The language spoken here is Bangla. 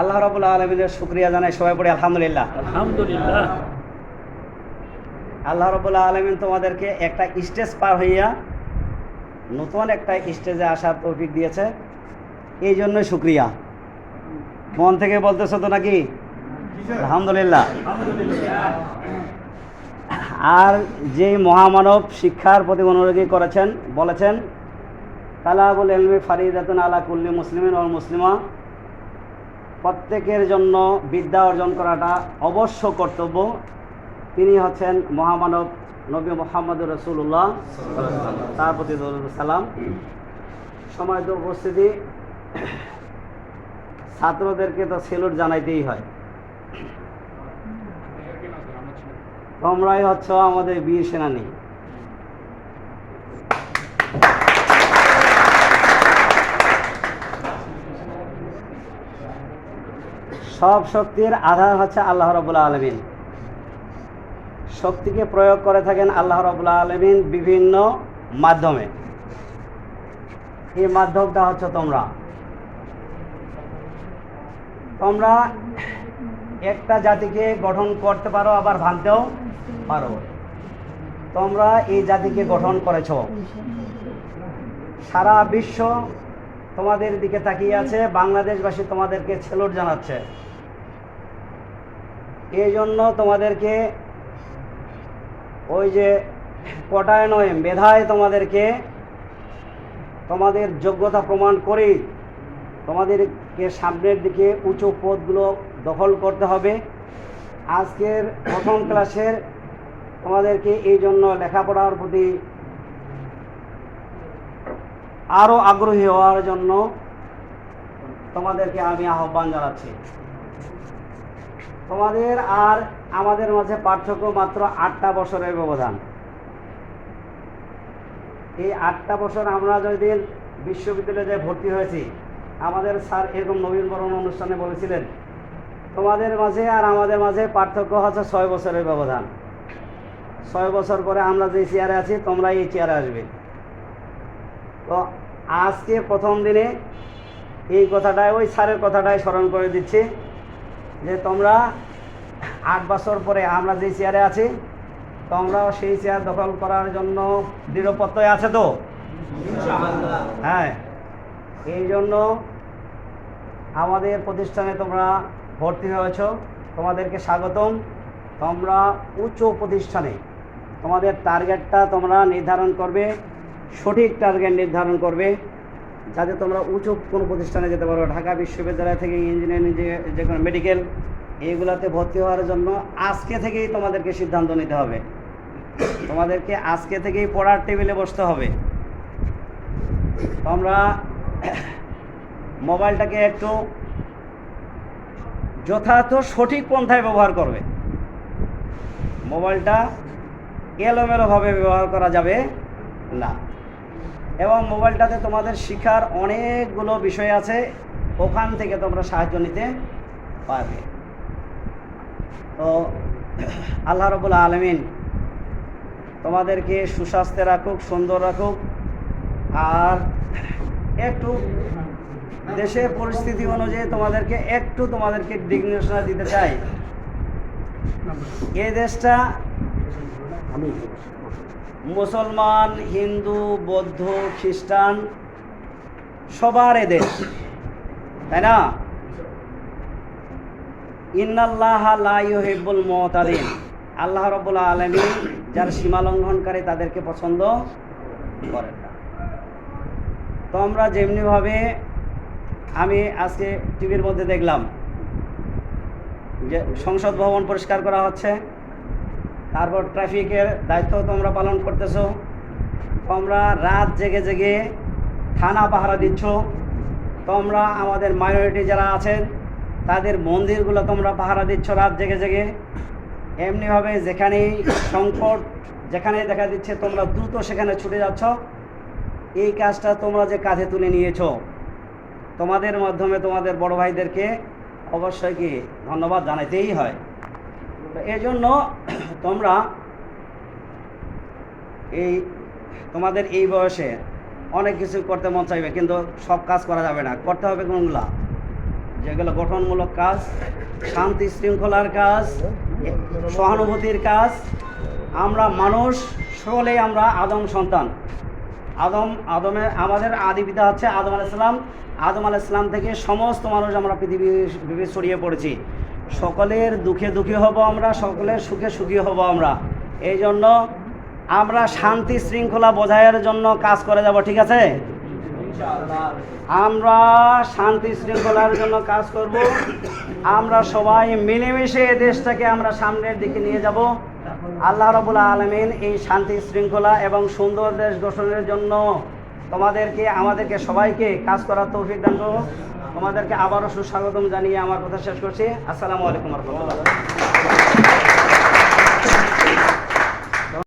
আল্লাহ রবুল্লা আলমিনের শুক্রিয়া জানাই সবাই পড়ে আলহামদুলিল্লাহ। আলহামদুলিল্লাহ। আল্লাহ রবুল্লা আলমিন তোমাদেরকে একটা স্টেজ পার হইয়া নতুন একটা স্টেজে আসার তৌফিক দিয়েছে। এই জন্য শুক্রিয়া। মন থেকে বলতেছো তো নাকি? আলহামদুলিল্লাহ। আর যেই মহামানব শিক্ষার প্রতি মনোযোগী করেছেন বলেছেন তালাবুল এলমি ফারিদাতুন আলা কুল্লি মুসলিমিন ও মুসলিমা। প্রত্যেকের জন্য বিদ্যা অর্জন করাটা অবশ্য কর্তব্য। তিনি হচ্ছেন মহামানব নবী মোহাম্মদ রসুল্লাহ তার প্রতি সালাম। সময়ত উপস্থিতি। ছাত্রদেরকে তো সেলুট জানাইতেই হয়। তোমরাই হচ্ছ আমাদের বীর সেনানী। সব শক্তির আধার হচ্ছে আল্লাহ রবুল্লা আলমিন। শক্তিকে প্রয়োগ করে থাকেন আল্লাহ রবুল্লা আলমিন বিভিন্ন মাধ্যমে। এই মাধ্যমটা হচ্ছে তোমরা। তোমরা একটা জাতিকে গঠন করতে পারো, আবার ভাঙতেও পারো। তোমরা এই জাতিকে গঠন করেছ। সারা বিশ্ব তোমাদের দিকে তাকিয়ে আছে, বাংলাদেশবাসী তোমাদেরকে ছেলট জানাচ্ছে। এই জন্য তোমাদেরকে ওই যে কটায় নয় মেধায় তোমাদেরকে তোমাদের যোগ্যতা প্রমাণ করেই তোমাদেরকে সামনের দিকে উঁচু পদগুলো দখল করতে হবে। আজকের প্রথম ক্লাসের তোমাদেরকে এই জন্য লেখাপড়ার প্রতি আরও আগ্রহী হওয়ার জন্য তোমাদেরকে আমি আহ্বান জানাচ্ছি। তোমাদের আর আমাদের মাঝে পার্থক্য মাত্র আটটা বছরের ব্যবধান। এই আটটা বছর আমরা যেদিন বিশ্ববিদ্যালয়ে যে ভর্তি হয়েছি, আমাদের স্যার এরকম নবীনবরণ অনুষ্ঠানে বলেছিলেন, তোমাদের মাঝে আর আমাদের মাঝে পার্থক্য হচ্ছে ছয় বছরের ব্যবধান। ছয় বছর পরে আমরা যে চেয়ারে আছি তোমরা এই চেয়ারে আসবে। তো আজকে প্রথম দিনে এই কথাটাই, ওই স্যারের কথাটাই স্মরণ করে দিচ্ছি। যে তোমরা আট বছর পরে আমরা যে চেয়ারে আছি তোমরাও সেই চেয়ার দখল করার জন্য দৃঢ়পত্তই আছে তো? হ্যাঁ। এই জন্য আমাদের প্রতিষ্ঠানে তোমরা ভর্তি হয়েছ। তোমাদেরকে স্বাগতম। তোমরা উচ্চ প্রতিষ্ঠানে তোমাদের টার্গেটটা তোমরা নির্ধারণ করবে সঠিক টার্গেট নির্ধারণ করবে। যাতে তোমরা উঁচু কোনো প্রতিষ্ঠানে যেতে পারো। ঢাকা বিশ্ববিদ্যালয় থেকে ইঞ্জিনিয়ারিং যে যে কোনো মেডিকেল এইগুলাতে ভর্তি হওয়ার জন্য আজকে থেকেই তোমাদেরকে সিদ্ধান্ত নিতে হবে। তোমাদেরকে আজকে থেকেই পড়ার টেবিলে বসতে হবে। তোমরা মোবাইলটাকে একটু যথার্থ সঠিক পন্থায় ব্যবহার করবে। মোবাইলটা এলোমেলোভাবে ব্যবহার করা যাবে না। এবং মোবাইলটাতে তোমাদের শিখার অনেকগুলো বিষয় আছে। ওখান থেকে তোমরা সাহায্য নিতে পারবে। তো, আল্লাহ রবুল্লা আলমিন তোমাদেরকে সুস্বাস্থ্যে রাখুক, সুন্দর রাখুক, আর একটু দেশের পরিস্থিতি অনুযায়ী তোমাদেরকে, একটু তোমাদেরকে নির্দেশনা দিতে চাই। এই দেশটা মুসলমান, হিন্দু, বৌদ্ধ, খ্রিস্টান, সবার এ দেশ, তাই না? ইন্নাল্লাহ লাইহিবুল মতাদিন। আল্লাহ রবুল্লা আলমী যার সীমা লঙ্ঘনকারী তাদেরকে পছন্দ করেন না। তো আমরা যেমনিভাবে আমি আজকে টিভির মধ্যে দেখলাম যে সংসদ ভবন পরিষ্কার করা হচ্ছে তারপর ট্রাফিকের দায়িত্ব তোমরা পালন করতেছো। তোমরা রাত জেগে জেগে থানা পাহারা দিচ্ছ। তোমরা আমাদের মাইনরিটি যারা আছেন, তাদের মন্দিরগুলো তোমরা পাহারা দিচ্ছ রাত জেগে জেগে। এমনিভাবে যেখানেই সংকট যেখানে দেখা দিচ্ছে, তোমরা দ্রুত সেখানে ছুটে যাচ্ছ। এই কাজটা তোমরা যে কাঁধে তুলে নিয়েছো, তোমাদের মাধ্যমে তোমাদের বড় ভাইদেরকে অবশ্যই কি ধন্যবাদ জানাইতেই হয়। এই জন্য তোমরা এই তোমাদের এই বয়সে অনেক কিছু করতে মন চাইবে, কিন্তু সব কাজ করা যাবে না। করতে হবে কোনগুলা? যেগুলো গঠনমূলক কাজ, শান্তি শৃঙ্খলার কাজ, সহানুভূতির কাজ। আমরা মানুষ, সকলেই আমরা আদম সন্তান। আদম, আদমে, আমাদের আদি পিতা হচ্ছে আদম আলাইসালাম আদম আলাইসালাম থেকে সমস্ত মানুষ আমরা পৃথিবী ছড়িয়ে পড়েছি। সকলের দুঃখে দুঃখী হব আমরা, সকলের সুখে সুখী হব আমরা। এই জন্য আমরা শান্তি শৃঙ্খলা বজায়ের জন্য কাজ করে যাব, ঠিক আছে? আমরা শান্তি শৃঙ্খলার জন্য কাজ করব। আমরা সবাই মিলেমিশে দেশটাকে আমরা সামনের দিকে নিয়ে যাব। আল্লাহ রবুল্লা আলমিন এই শান্তি শৃঙ্খলা এবং সুন্দর দেশ গঠনের জন্য তোমাদেরকে, আমাদেরকে সবাইকে কাজ করার তৌফিক দান করো তোমাদেরকে আবারও সুস্বাগতম জানিয়ে আমার কথা শেষ করছি। আসসালামু আলাইকুম রহমতুল্লাহ।